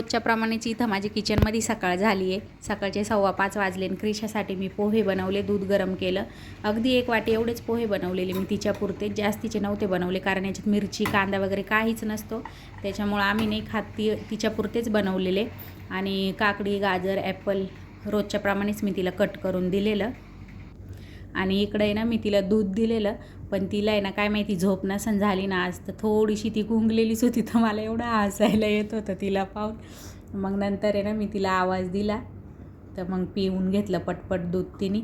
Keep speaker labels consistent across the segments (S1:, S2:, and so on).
S1: रोजच्या प्रमाणेच इथं माझी किचनमध्ये सकाळ झाली आहे. सकाळचे सव्वा पाच वाजले आणि क्रिशासाठी मी पोहे बनवले दूध गरम केलं. अगदी एक वाटी एवढेच पोहे बनवलेले मी तिच्या पुरते. जास्तीचे नव्हते बनवले कारण याच्यात मिरची कांदा वगैरे काहीच नसतो. त्याच्यामुळं आम्ही नाही खात ती तिच्या पुरतेच बनवलेले. आणि काकडी गाजर ॲपल रोजच्याप्रमाणेच मी तिला कट करून दिलेलं. आणि इकडं आहे ना मी तिला दूध दिलेलं पण तिला आहे ना काय माहिती झोप नसन झाली ना आज. तर थोडीशी ती गुंगलेलीच होती तर मला एवढं हसायला येत होतं तिला पाहून. मग नंतर आहे ना मी तिला आवाज दिला. तर मग पिऊन घेतलं पटपट दूध तिने.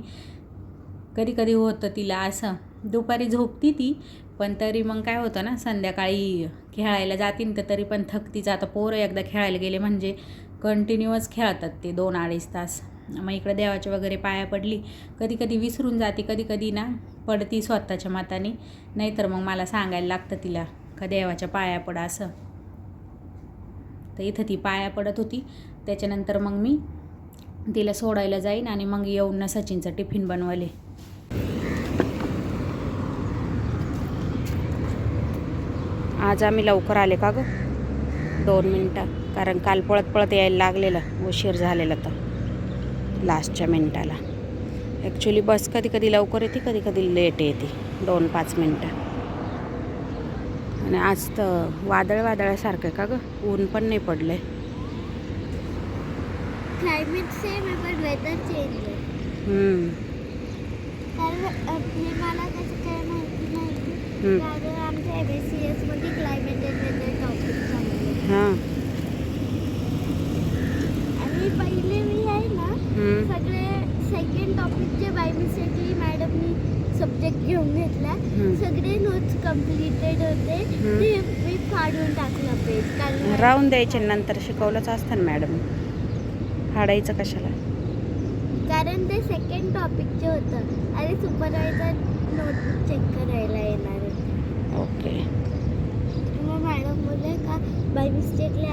S1: कधी कधी होतं तिला असं दुपारी झोपती ती पण तरी मग काय होतं ना संध्याकाळी खेळायला जातीन तर तरी पण थकतीचं. आता पोरं एकदा खेळायला गेले म्हणजे कंटिन्युअस खेळतात ते दोन अडीच तास. मग इकडं देवाच्या वगैरे पाया पडली कधी कधी विसरून जाते कधी कधी ना पडती स्वतःच्या माताने. नाहीतर मग मला सांगायला लागतं तिला का देवाच्या पाया पड असं. तर इथं ती पाया पडत होती. त्याच्यानंतर मग मी तिला सोडायला जाईन आणि मग येऊन ना सचिनचं टिफिन बनवले. आज आम्ही लवकर आले का ग? दोन मिनटं. कारण काल पळत पळत यायला लागलेलं उशीर झालेला तर. लास्टच्या मिनटाला. ॲक्च्युली बस कधी कधी लवकर येते कधी कधी लेट येते. दोन पाच मिनटं. आणि आज तर वादळ वादळासारखं का ग? ऊन पण नाही पडले
S2: क्लायमेट सेम आहे पण वेदर चेंज आहे. कारण हे मला त्याचं काय माहिती नाही. कारण आमच्या एम एस सी एसमध्ये क्लायमेट अँड वेदर टॉपिक
S1: हां.
S2: आणि पहिले मी आहे सगळे सेकंड टॉपिकचे बाय मिस्टेकली मॅडमनी सब्जेक्ट घेऊन घेतला. सगळे नोट्स कम्प्लिटेड होते. ते मी काढून टाकलं पेज कारण
S1: राहून द्यायचे नंतर शिकवलंच असतं ना मॅडम हाडायचं कशाला?
S2: कारण ते सेकंड टॉपिकचे होतं. आणि सुपरवायझर नोटबुक चेक करायला येणार
S1: ओके
S2: मग मॅडम बोलले का by mistakenly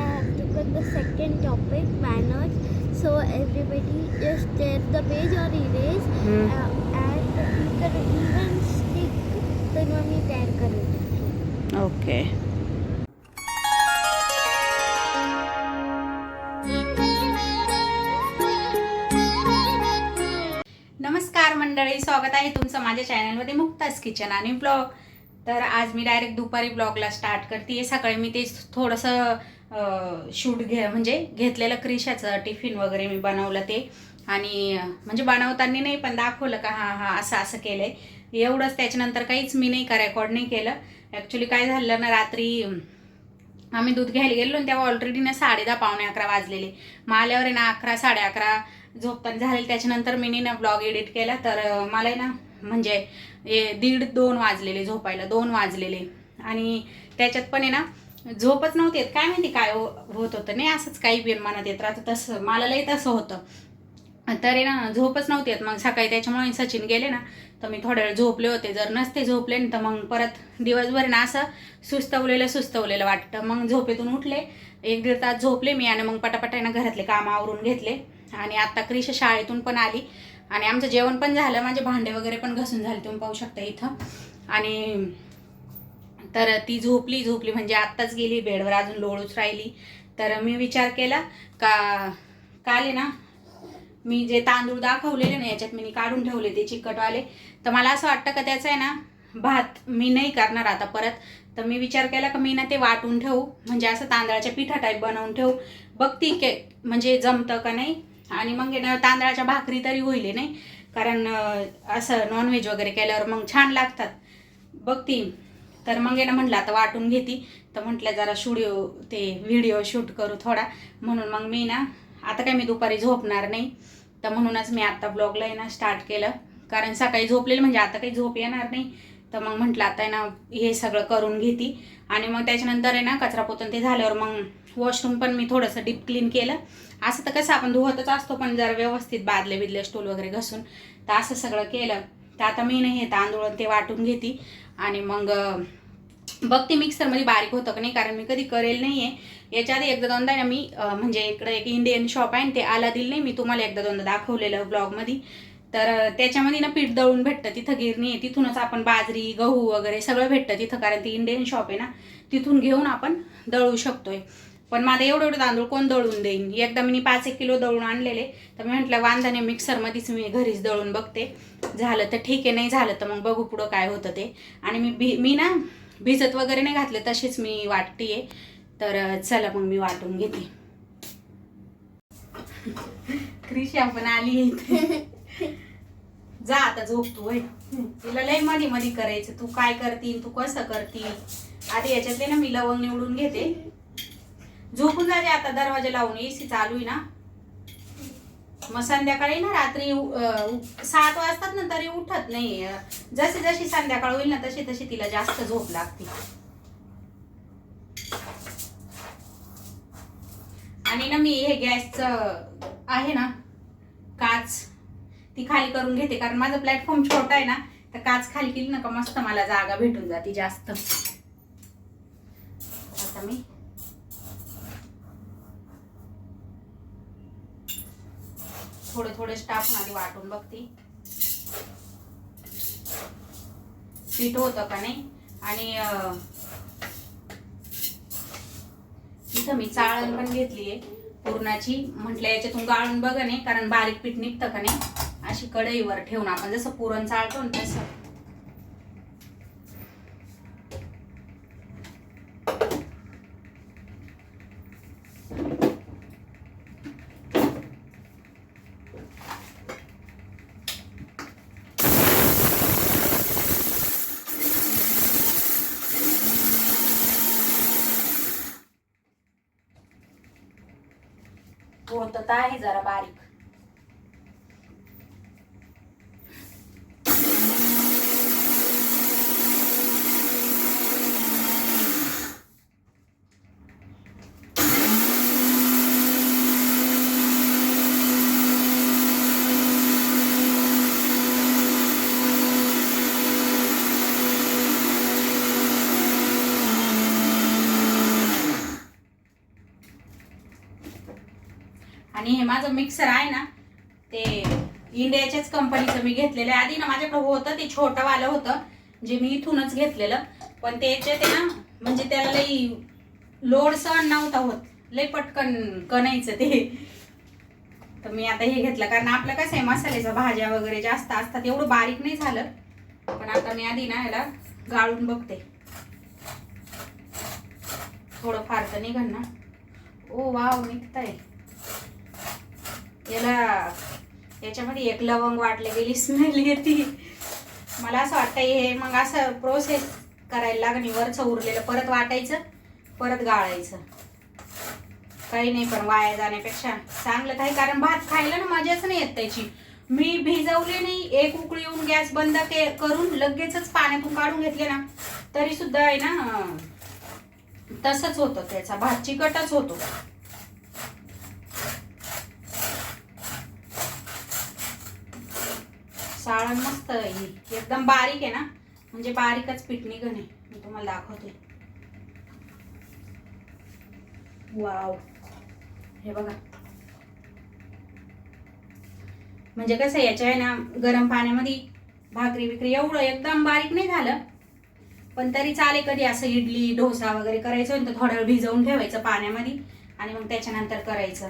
S2: the second topic manners so everybody just tear the page or erase and you can even stick तर मग मी तयार करेन
S1: ओके नमस्कार मंडळी स्वागत आहे तुमचं माझ्या चॅनलमध्ये मुक्तास किचन आणि ब्लॉग तर आज मी डायरेक्ट दुपारी ब्लॉगला स्टार्ट करते सकाळी मी ते थोडंसं शूट घे म्हणजे घेतलेलं क्रिशाचं टिफिन वगैरे मी बनवलं ते. आणि म्हणजे बनवताना नाही पण दाखवलं का हां हां असं असं केलं आहे एवढंच त्याच्यानंतर काहीच मी नाही का रेकॉर्ड नाही केलं. ॲक्च्युली काय झालं ना रात्री आम्ही दूध घ्यायला गेलो आणि तेव्हा ऑलरेडी ना साडे दहा पावणे अकरा वाजलेले. मग आल्यावर आहे ना अकरा साडे अकरा झोपताना झालेलं. त्याच्यानंतर मी ना ब्लॉग एडिट केला. तर मला आहे ना म्हणजे ए, दीड दोन वाजलेले झोपायला दोन वाजलेले. आणि त्याच्यात पण आहे ना झोपच नव्हती येत. काय माहिती काय हो- होत होतं. नाही असंच काही बिन मनात येत राहतं. तसं मला लई तसं होतं. तर ना झोपच नव्हती येत. मग सकाळी त्याच्यामुळे सचिन गेले ना तर मी थोड्या वेळ झोपले होते. जर नसते झोपले ना तर मग परत दिवसभर ना असं सुस्तवलेलं सुस्तवलेलं वाटतं. मग झोपेतून उठले. एक दीड तास झोपले मी आणि मग पटापट ना घरातले कामं आवरून घेतले. आणि आत्ता क्रिश शाळेतून पण आली. आणि आमचं जेवण पण झालं. माझे भांडे वगैरे पण घसून झाले. तुम्ही पाहू शकता इथं. आणि तर ती झोपली झोपली म्हणजे आत्ताच गेली बेडवर अजून लोळूच राहिली. तर मी विचार केला का काल ना मी जे तांदूळ दाखवलेले ना याच्यात मी काढून ठेवले ते चिकटवाले तर मला असं वाटतं का त्याचं आहे ना भात मी नाही करणार आता परत. तर मी विचार केला का मी ना ते वाटून ठेवू म्हणजे असं तांदळाच्या पिठा टाईप बनवून ठेवू. बघती के म्हणजे जमतं का नाही. आणि मग ना तांदळाच्या भाकरी तरी होईल नाही. कारण असं नॉनव्हेज वगैरे केल्यावर मग छान लागतात. बघती. तर मग आहे ना म्हटलं आता वाटून घेती. तर म्हटलं जरा स्टुडिओ ते व्हिडिओ शूट करू थोडा. म्हणून मग मी ना आता काय मी दुपारी झोपणार नाही. तर म्हणूनच मी आत्ता ब्लॉगला आहे ना स्टार्ट केलं. कारण सकाळी झोपलेलं म्हणजे आता काही झोप येणार नाही. तर मग म्हटलं आता आहे ना हे सगळं करून घेती. आणि मग त्याच्यानंतर आहे ना कचरा पोतन ते झाल्यावर मग वॉशरूम पण मी थोडंसं डीप क्लीन केलं. असं तर कसं आपण धुवतच असतो पण जरा व्यवस्थित बादले बिदले स्टूल वगैरे घसून. तर असं सगळं केलं. तर आता मी नाही हे तांदूळ ते वाटून घेते. आणि मग बघते मिक्सरमध्ये बारीक होतं का नाही कारण मी कधी करेल नाही आहे याच्या आधी एकदा दोनदा ना मी म्हणजे इकडे एक इंडियन शॉप आहे आणि ते आला दिल नाही मी तुम्हाला एकदा दोनदा दाखवलेलं ब्लॉगमध्ये तर त्याच्यामध्ये ना पीठ दळून भेटतं तिथं गिरणी आहे तिथूनच आपण बाजरी गहू वगैरे सगळं भेटतं तिथं कारण ती इंडियन शॉप आहे ना तिथून घेऊन आपण दळू शकतोय. पण मला एवढं एवढं तांदूळ कोण दळून देईन? एकदा मी पाच एक किलो दळून आणलेले. तर मी म्हटलं वांदाने मिक्सरमध्येच मी घरीच दळून बघते. झालं तर ठीक आहे नाही झालं तर मग बघू पुढं काय होतं ते. आणि मी भी मी ना भिजत वगैरे नाही घातले तशीच मी वाटते तर चला मग मी वाटून घेते. क्रिशा पण आली इथे. जा आता झोप तू होय. तिला लय मधी मधी करायचं तू काय करतील तू कसं करतील आधी याच्यातले ना मी लवंग निवडून घेते. झोपून जाते आता दरवाजा लावून. एसी चालू आहे ना. मग संध्याकाळी ना रात्री सात वाजतात ना तरी उठत नाही. जशी जशी संध्याकाळ होईल ना तशी तशी तिला जास्त झोप लागते. आणि ना मी हे गॅसच आहे ना काच ती खाली करून घेते. कारण माझा प्लॅटफॉर्म छोटा आहे ना तर काच खाली केली ना का मस्त मला जागा भेटून जाते जास्त. आता मी थोडे थोडे टाकून आधी वाटून बघते. पीठ होतं का नाही? आणि इथं मी चाळण पण घेतलीये पुरणाची म्हटलं याच्यातून गाळून बघा नाही कारण बारीक पीठ निघतं का नाही? अशी कढईवर ठेवून आपण जसं पुरण चाळतो ना तसं. होत तर आहे जरा बारीक. आणि हे माझं मिक्सर आहे ना ते इंडियाच्याच कंपनीचं मी घेतलेलं आहे. आधी ना माझ्याकडे होतं ते छोटं वालं होतं जे मी इथूनच घेतलेलं. पण त्याचे ते ना म्हणजे त्याला लई लोड सहन नव्हता होत. लई पटकन कणायचं ते. तर मी आता हे घेतलं. कारण आपलं कसं आहे मसाल्याच्या भाज्या वगैरे जास्त असतात एवढं बारीक नाही झालं. पण आता मी आधी ना ह्याला गाळून बघते. थोडं फार तर निघन ना. ओ वाव आहे याला याच्यामध्ये एक लवंग वाटले गेली स्मेल येते. मला असं वाटतं हे मग असं प्रोसेस करायला लागणी वरचं उरलेलं परत वाटायचं परत गाळायचं. काही नाही पण वाया जाण्यापेक्षा चांगलं काही कारण भात खायला ना मजाच नाही येत त्याची. मी भिजवले नाही एक उकळी येऊन गॅस बंद के करून लगेचच पाण्यातून काढून घेतले ना तरी सुद्धा आहे ना तसंच होतं त्याचा भात चिकटच होतो. साळण मस्त एकदम बारीक आहे ना? म्हणजे बारीकच पीठ निघणे मी तुम्हाला दाखवते. वाव. हे बघा. म्हणजे कसं आहे, याच्या आहे ना गरम पाण्यामध्ये भाकरी विक्री एवढं एकदम बारीक नाही झालं. पण तरी चाले कधी असं इडली डोसा वगैरे करायचं तर थोडं भिजवून ठेवायचं पाण्यामध्ये आणि मग त्याच्यानंतर करायचं.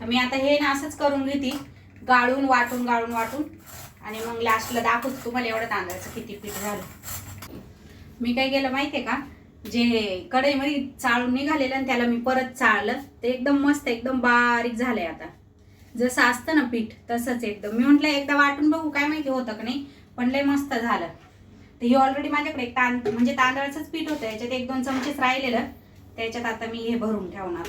S1: तर मी आता हे ना असंच करून घेते. गाळून वाटून गाळून वाटून. आणि मग लास्टला दाखवतो तुम्हाला एवढं तांदळाचं किती पीठ झालं. मी काय केलं आहे का? जे कढईमध्ये चाळून निघालेलं आणि त्याला मी परत चाळलं ते एकदम मस्त एकदम बारीक झालंय आता. जसं असतं ना पीठ तसंच एकदम. मी म्हटलं एकदा वाटून बघू काय माहिती होतं का नाही पण लय मस्त झालं. तर हे ऑलरेडी माझ्याकडे एक तां म्हणजे तांदळाचंच पीठ होतं याच्यात एक दोन चमचेच राहिलेलं. त्याच्यात आता मी हे भरून ठेवणार.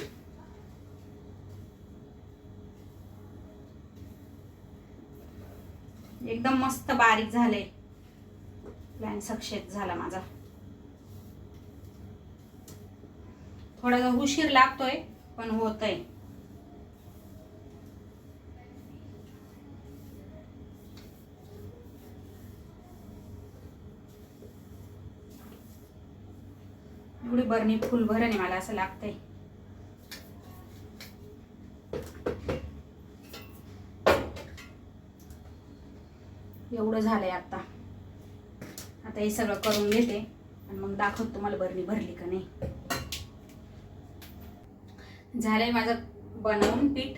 S1: एकदम मस्त बारीक झाले प्लॅन सक्सेस झाला माझा. थोडासा उशीर लागतोय पण होतय. एवढी बरणी फुल भरणे मला असं लागतंय. एवढं झालंय आता. आता हे सगळं करून घेते आणि मग दाखवत तुम्हाला बरणी भरली का नाही. झालंय माझं बनवून पीठ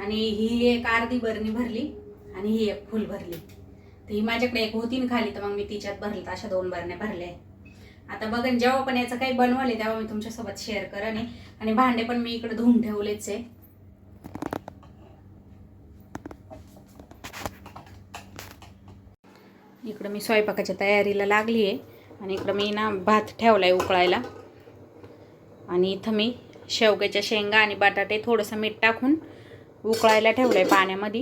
S1: आणि ही एक अर्धी बरणी भरली आणि ही एक फुल भरली. तर ही माझ्याकडे एक होती ना खाली तर मग मी तिच्यात भरली तर अशा दोन बरण्या भरल्या. आता बघन जेव्हा पण याचं काही बनवले तेव्हा मी तुमच्यासोबत शेअर करेन आणि भांडे पण मी इकडे धुवून ठेवलेच आहे. इकडं मी स्वयंपाकाच्या तयारीला लागली आहे आणि इकडं मी ना भात ठेवला आहे उकळायला. आणि इथं मी शेवग्याच्या शेंगा आणि बटाटे थोडंसं मीठ टाकून उकळायला ठेवलं आहे पाण्यामध्ये.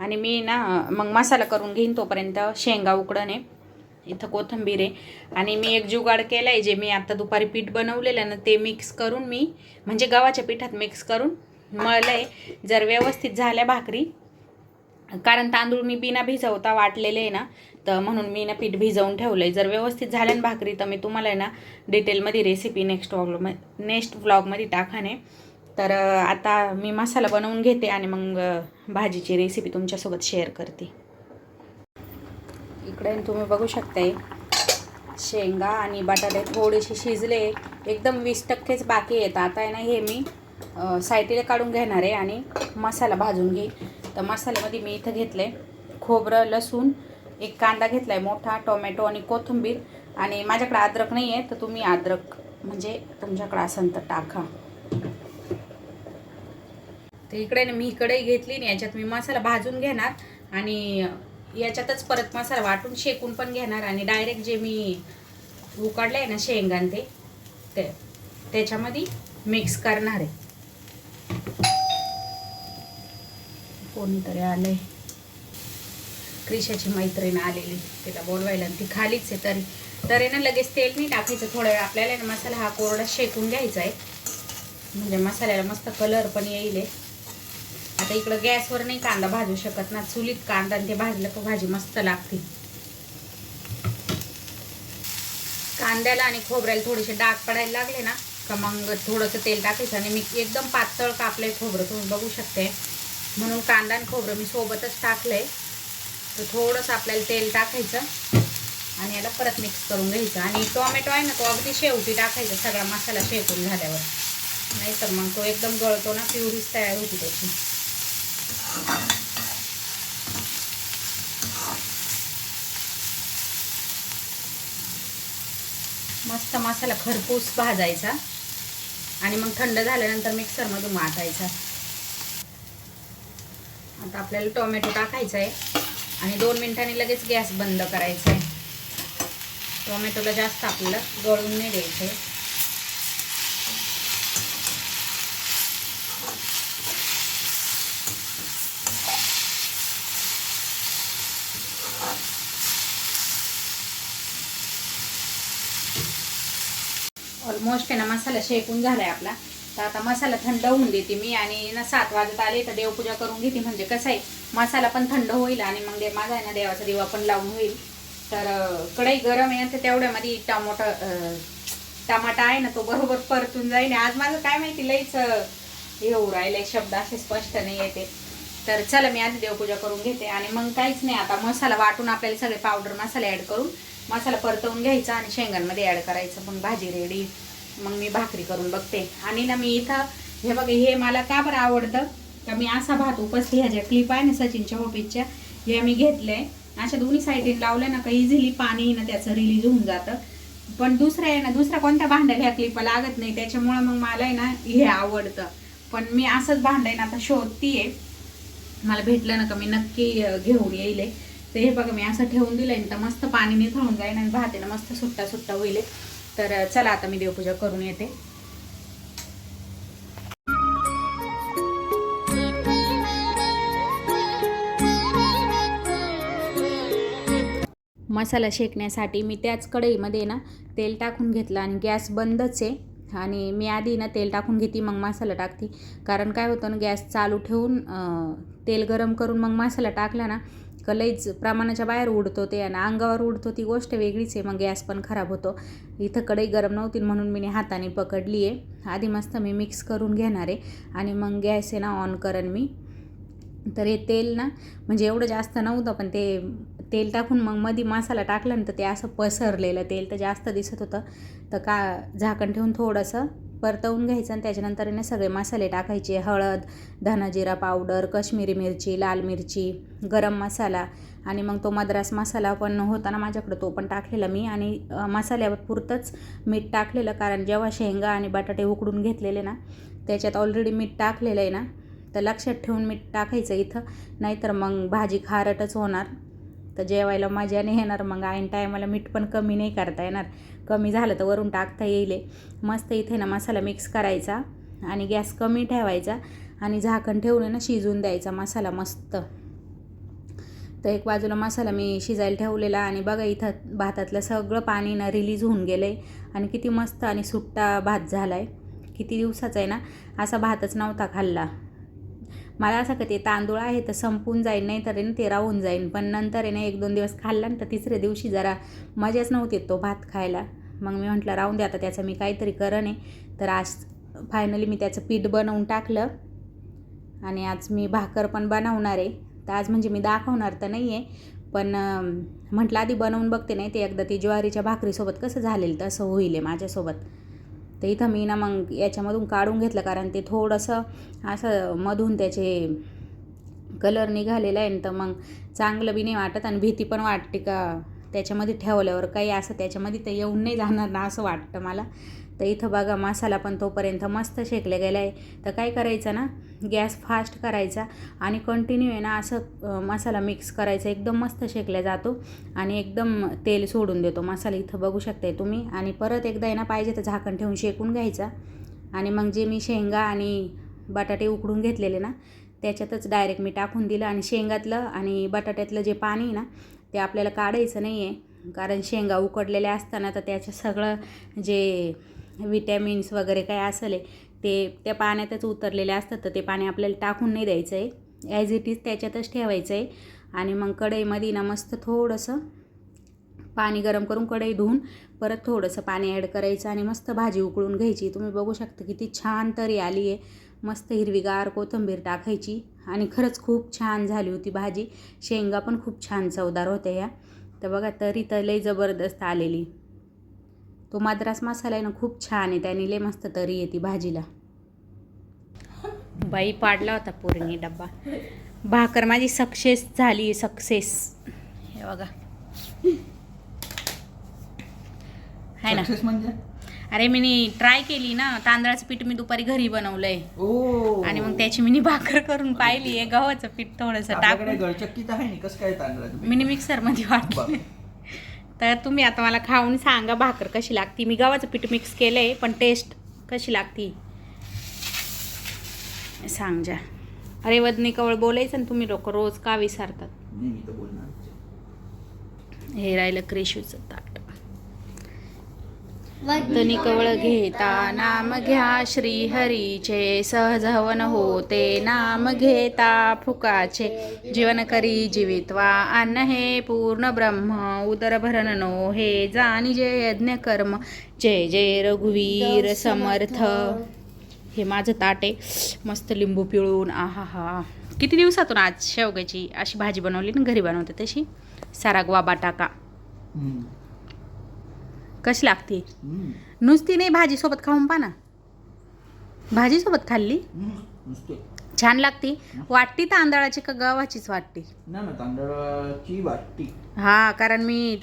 S1: आणि मी ना मग मसाला करून घेईन तोपर्यंत शेंगा उकडणे. इथं कोथिंबीर आहे. आणि मी एक जुगाड केला आहे जे मी आता दुपारी पीठ बनवलेलं ना ते मिक्स करून मी म्हणजे गव्हाच्या पिठात मिक्स करून मळलं आहे जर व्यवस्थित झाल्या भाकरी कारण तांदूळ मी बिना भिजवता वाटलेले आहे ना तर म्हणून मी ना पीठ भिजवून ठेवलं आहे जर व्यवस्थित झाले ना भाकरी तर मी तुम्हाला आहे ना डिटेलमध्ये रेसिपी नेक्स्ट व्लॉग नेक्स्ट व्लॉगमध्ये टाकाने तर आता मी मसाला बनवून घेते आणि मग भाजीची रेसिपी तुमच्यासोबत शेअर करते. इकडे तुम्ही बघू शकताय शेंगा आणि बटाटे थोडेसे शिजले. एकदम वीस टक्केच बाकी आहेत. आता आहे ना हे मी सायटीला काढून घेणार आहे आणि मसाला भाजून घेईन तर मसाल्यामध्ये मी इथं घेतलं आहे खोबरं लसूण एक कांदा घेतला आहे मोठा टोमॅटो आणि कोथिंबीर. आणि माझ्याकडे अद्रक नाही आहे तर तुम्ही अद्रक म्हणजे तुमच्याकडे असेल तर टाका. तर इकडे ना मी इकडे घेतली आणि याच्यात मी मसाला भाजून घेणार. आणि याच्यातच परत मसाला वाटून शेकून पण घेणार. आणि डायरेक्ट जे मी उकडलं आहे ना शेंगान ते ते त्याच्यामध्ये मिक्स करणार आहे. कोणीतरी आलंय. क्रिशाची मैत्रीण आलेली. तिला बोलवायला आणि ती खालीच आहे तरी. तरी ना लगेच तेल नाही टाकायचं. थोड्या वेळ आपल्याला ना मसाला हा कोरडा शेकून घ्यायचा आहे. म्हणजे मसाल्याला मस्त कलर पण येईल आता इकडं गॅसवर नाही कांदा भाजू शकत ना. चुलीत कांदा आणि ते भाजलं का भाजी मस्त लागते. कांद्याला आणि खोबऱ्याला थोडेसे डाग पडायला लागले ना का मग थोडंसं तेल टाकायचं आणि मी एकदम पातळ कापलंय खोबरं. तुम्ही बघू शकते म्हणून कांदा आणि खोबरं मी सोबतच टाकलंय. तर थोडंसं आपल्याला तेल टाकायचं आणि याला परत मिक्स करून घ्यायचं. आणि टोमॅटो आहे ना तो अगदी शेवटी टाकायचा सगळा मसाला शेकून झाल्यावर. नाही तर मग तो एकदम गळतो ना प्युरीच तयार होती त्याची. मस्त मसाला खरपूस भाजायचा. आणि मग थंड झाल्यानंतर मिक्सरमधून वाटायचा. आता आपल्याला टोमॅटो टाकायचा आहे आणि दोन मिनिटांनी लगेच गॅस बंद करायचा आहे टोमॅटोला जास्त आपल्याला गळून नाही द्यायचं आहे ऑलमोस्ट आहे ना मसाला शेकून झालाय आपला. तर आता मसाला थंड होऊन देते मी आणि ना सात वाजत आले तर देवपूजा करून घेते. म्हणजे कसं आहे मसाला पण थंड होईल आणि मग दे माझा आहे ना देवाचा दिवा पण लावून होईल. तर कढई गरम आहे तर तेवढ्यामध्ये टमाटर टमाटा आहे ना तो बरोबर परतून जाईल. आज माझं काय माहिती लईच येऊ हे राहिलंय शब्द असे स्पष्ट नाही येते तर चला मी आधी देवपूजा करून घेते आणि मग काहीच नाही आता मसाला वाटून आपल्याला सगळे पावडर मसाले ॲड करून मसाला परतवून घ्यायचा आणि शेंगांमध्ये ॲड करायचं. मग भाजी रेडी मग मी भाकरी करून बघते. आणि ना मी इथं हे बघा हे मला का बरं आवडतं? का मी असा भात उपसते ह्या ज्या क्लिप आहे ना सचिनच्या ऑफिसच्या हे मी घेतल्या. अशा दोन्ही साईडने लावलं ना का इझिली पाणी ना त्याचं रिलीज होऊन जातं. पण दुसऱ्या आहे ना दुसऱ्या कोणत्या भांड्याला ह्या क्लिप लागत नाही त्याच्यामुळं मग मला आहे ना हे आवडतं. पण मी असंच भांड आहे ना आता शोधतीये. मला भेटलं ना का मी नक्की घेऊन येईल. तर हे बघा मी असं ठेवून दिलंय. तर मस्त पाणी निथळून जाईल आणि भात आहे ना मस्त सुट्टा सुट्टा होईल. तर चला आता मी देवपूजा करून येते. मसाला शेकण्यासाठी मी त्याच कढईमध्ये ना तेल टाकून घेतलं आणि गॅस बंदच आहे. आणि मी आधी ना तेल टाकून घेते मग मसाला टाकते. कारण काय होतं ना गॅस चालू ठेवून तेल गरम करून मग मसाला टाकला ना लईच प्रमाणाच्या बाहेर उडतो ते आणि अंगावर उडतो ती गोष्ट वेगळीच आहे. मग गॅस पण खराब होतो. इथं कढई गरम नव्हती म्हणून मी हाताने पकडली आहे. आधी मस्त मी मिक्स करून घेणार आहे आणि मग गॅस आहे ना ऑन करेन मी. तर हे तेल ना म्हणजे एवढं जास्त नव्हतं पण ते तेल टाकून मग मध्ये मसाला टाकला ना तर ते असं पसरलेलं तेल तर जास्त दिसत होतं. तर का झाकण ठेवून थोडंसं परतवून घ्यायचं आणि त्याच्यानंतर ना सगळे मसाले टाकायचे. हळद धनाजिरा पावडर कश्मीरी मिरची लाल मिरची गरम मसाला आणि मग तो मद्रास मसाला पण होता ना माझ्याकडं तो पण टाकलेला मी आणि मसाल्यापुरतंच मसाल्यावर पुरतंच मीठ टाकलेलं कारण जेव्हा शेंगा आणि बटाटे उकडून घेतलेले ना त्याच्यात ऑलरेडी मीठ टाकलेलं आहे ना तर लक्षात ठेवून मीठ टाकायचं इथं नाहीतर मग भाजी खारटच होणार. तर जेवायला मजा नाही येणार मग ऐन टायमाला मीठ पण कमी नाही करता येणार. कमी झालं तर वरून टाकता येईल. मस्त इथे ना मसाला मिक्स करायचा आणि गॅस कमी ठेवायचा आणि झाकण ठेवून आहे ना शिजवून द्यायचा मसाला मस्त. तर एक बाजूला मसाला मी शिजायला ठेवलेला आणि बघा इथं भातातलं सगळं पाणी ना रिलीज होऊन गेलं आहे आणि किती मस्त आणि सुट्टा भात झाला आहे किती दिवसाचा आहे ना असा भातच नव्हता खाल्ला. मला असं का ते तांदूळ आहे तर संपून जाईल नाही तर ना ते राहून जाईल पण नंतर आहे ना एक दोन दिवस खाल्ला तर तिसऱ्या दिवशी जरा मजाच नव्हती तो भात खायला. मग मी म्हटलं राहून दे आता त्याचं मी काहीतरी करण आहे. तर आज फायनली मी त्याचं पीठ बनवून टाकलं. आणि आज मी भाकर पण बनवणार आहे. तर आज म्हणजे मी दाखवणार तर नाही आहे पण म्हटलं आधी बनवून बघते नाही ते एकदा ती ज्वारीच्या भाकरीसोबत कसं झालेलं तसं होईल आहे माझ्यासोबत. तर इथं मी ना मग याच्यामधून काढून घेतलं कारण ते थोडंसं असं मधून त्याचे कलर निघालेला आहे. तर मग चांगलं बी नाही वाटत आणि भीती पण वाटते का? त्याच्यामध्ये ठेवल्यावर काही असं त्याच्यामध्ये तर येऊन नाही जाणार ना असं वाटतं मला. तर इथं बघा मसाला पण तोपर्यंत मस्त शेकला गेला आहे तर काय करायचं ना गॅस फास्ट करायचा आणि कंटिन्यू आहे ना असं मसाला मिक्स करायचा. एकदम मस्त शेकला जातो आणि एकदम तेल सोडून देतो मसाला. इथं बघू शकताय तुम्ही. आणि परत एकदा आहे ना पाहिजे तर झाकण ठेवून शेकून घ्यायचा. आणि मग जे मी शेंगा आणि बटाटे उकडून घेतलेले ना त्याच्यातच डायरेक्ट मी टाकून दिलं. आणि शेंगातलं आणि बटाट्यातलं जे पाणी आहे ना ते आपल्याला काढायचं नाही आहे कारण शेंगा उकडलेल्या असताना तर त्याचं सगळं जे विटॅमिन्स वगैरे काय असेल आहे, ते त्या पाण्यातच उतरलेले असतात. तर ते पाणी आपल्याला टाकून नाही द्यायचं आहे ॲज इट इज त्याच्यातच ठेवायचं आहे आणि मग कढईमध्ये ना मस्त थोडंसं पाणी गरम करून कढई धुवून परत थोडंसं पाणी ॲड करायचं आणि मस्त भाजी उकळून घ्यायची. तुम्ही बघू शकता किती छान तरी आली आहे मस्त हिरवीगार कोथिंबीर टाकायची. आणि खरंच खूप छान झाली होती भाजी. शेंगा पण खूप छान चवदार होत्या या. तर बघा तरी तर लई जबरदस्त आलेली. तो मद्रास मसाला आहे ना खूप छान आहे. त्याने लई मस्त तरी येते भाजीला. बाई पाडला होता पोरीने डब्बा. भाकर माझी सक्सेस झाली सक्सेस. हे बघा. है ना? अरे मी ट्राय केली ना. तांदळाचं पीठ मी दुपारी घरी बनवलंय. आणि मग त्याची मिनी भाकर करून पाहिली आहे गव्हाचं पीठ थोडंसं टाकून? मिनी मिक्सरमध्ये वाटलं. तर तुम्ही आता मला खाऊन सांगा भाकर कशी लागती. मी गव्हाचं पीठ मिक्स केलंय पण टेस्ट कशी लागती? सांग. जा अरे वदनी कवळ बोलायचं ना तुम्ही लोक रोज का विसरतात?
S3: मी
S1: हे राहिलं क्रेशूचं. ताट तनी कवळ घेता नाम घ्या श्री हरीचे सहज हवन होते. नाम घेता फुकाचे. जीवन करी जीवित्वा अन्न हे पूर्ण ब्रह्म. उदर भरण नो हे जाणी जे यज्ञ कर्म. जय जय रघुवीर समर्थ. हे माझं ताट आहे. मस्त लिंबू पिळून आहा हा किती दिवसातून आज शेवग्याची अशी भाजी बनवली ना घरी बनवते तशी? सारागवा बटाका
S3: हम्म.
S1: कशी लागते?
S3: हम्म.
S1: नुसती नाही भाजीसोबत खाऊन पा ना. भाजीसोबत खाल्ली?
S3: हम्म. नुसते.
S1: छान लागते. वाटती तांदळाची का गव्हाचीच वाटते?
S3: ना ना तांदळाची वाटी
S1: हा कारण मी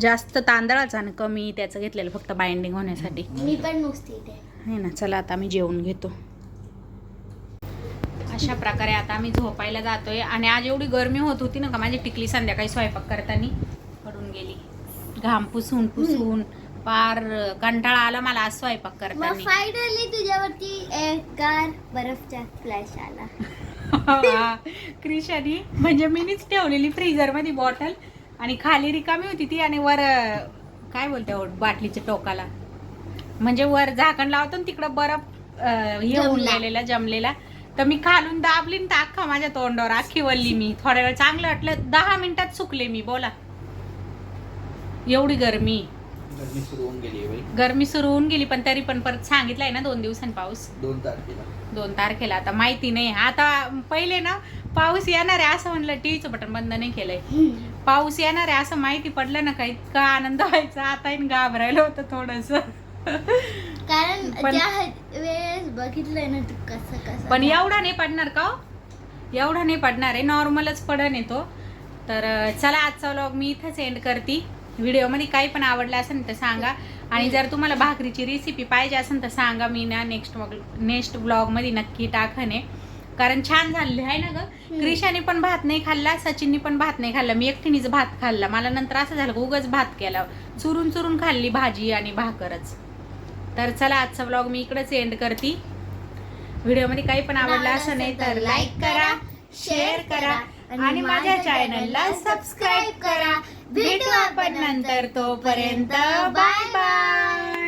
S1: जास्त तांदळाचा आणि कमी त्याचं घेतलेलं फक्त बाइंडिंग होण्यासाठी.
S2: मी पण नुसती ते
S1: आहे ना चला आता आम्ही जेवून घेतो. अशा प्रकारे आता आम्ही झोपायला जातोय. आणि आज एवढी गरमी होत होती ना का माझी टिकली संध्याकाळी स्वयंपाक करताना. पडून गेली. घाम पुसून पुसून पार कंटाळा आला मला स्वयंपाक
S2: मग
S1: करताना.
S2: फायनली तुझ्यावरती एक गार बर्फचा फ्लॅश आला.
S1: क्रिशानी म्हणजे मीनीच ठेवलेली फ्रीजरमध्ये बॉटल आणि खाली रिकामी होती ती आणि वर अं, काय बोलते हो, बाटलीच्या टोकाला. म्हणजे वर झाकण लावतो आणि तिकडं बरफ अं, हे होऊन
S2: जमला.
S1: गेलेला जमलेला. तर मी खालून दाबली आणि अख्खा माझ्या तोंडावर अख्खी वल्ली मी. थोड्या वेळ चांगलं वाटलं दहा मिनिटात सुकले मी बोला. एवढी गरमी.
S3: गरमी सुरू होऊन गेली आहे बाई.
S1: गरमी सुरू होऊन गेली पण तरी पण परत सांगितलंय ना दोन दिवसांनी पाऊस.
S3: दोन तारखेला.
S1: दोन तारखेला. आता माहिती नाही. आता पहिले ना पाऊस येणार आहे असं म्हणलं टीव्हीचं बटन बंद नाही केलंय. पाऊस येणार आहे असं माहिती पडलं ना का इतका आनंद व्हायचा. आता इन घाबरायला होतं थोडस.
S2: कारण
S1: पण-
S2: त्या वेळेस बघितलंय ना तू कसं कसं.
S1: पण एवढा नाही पडणार का हो? एवढा नाही पडणार आहे. नॉर्मलच पडन येतो तर चला आजचा व्लॉग मी इथंच एंड करते. व्हिडिओमध्ये काही पण आवडलं असेल तर सांगा. आणि जर तुम्हाला भाकरीची रेसिपी पाहिजे असेल तर सांगा मी ना नेक्स्ट नेक्स्ट ब्लॉगमध्ये नक्की टाकणे. कारण छान झालेली आहे ना ग. क्रिशाने पण भात नाही खाल्ला सचिननी पण भात नाही खाल्ला. मी एकटीनेच भात खाल्ला. मला नंतर असं झालं उगच भात केला. चुरून चुरून खाल्ली भाजी आणि भाकरच. तर चला आजचा ब्लॉग मी इकडेच एंड करते. व्हिडिओमध्ये काही पण आवडलं असं नाही तर लाईक करा शेअर करा. आणि माझ्या चॅनलला सबस्क्राईब करा. भेटू आपण नंतर तोपर्यंत बाय बाय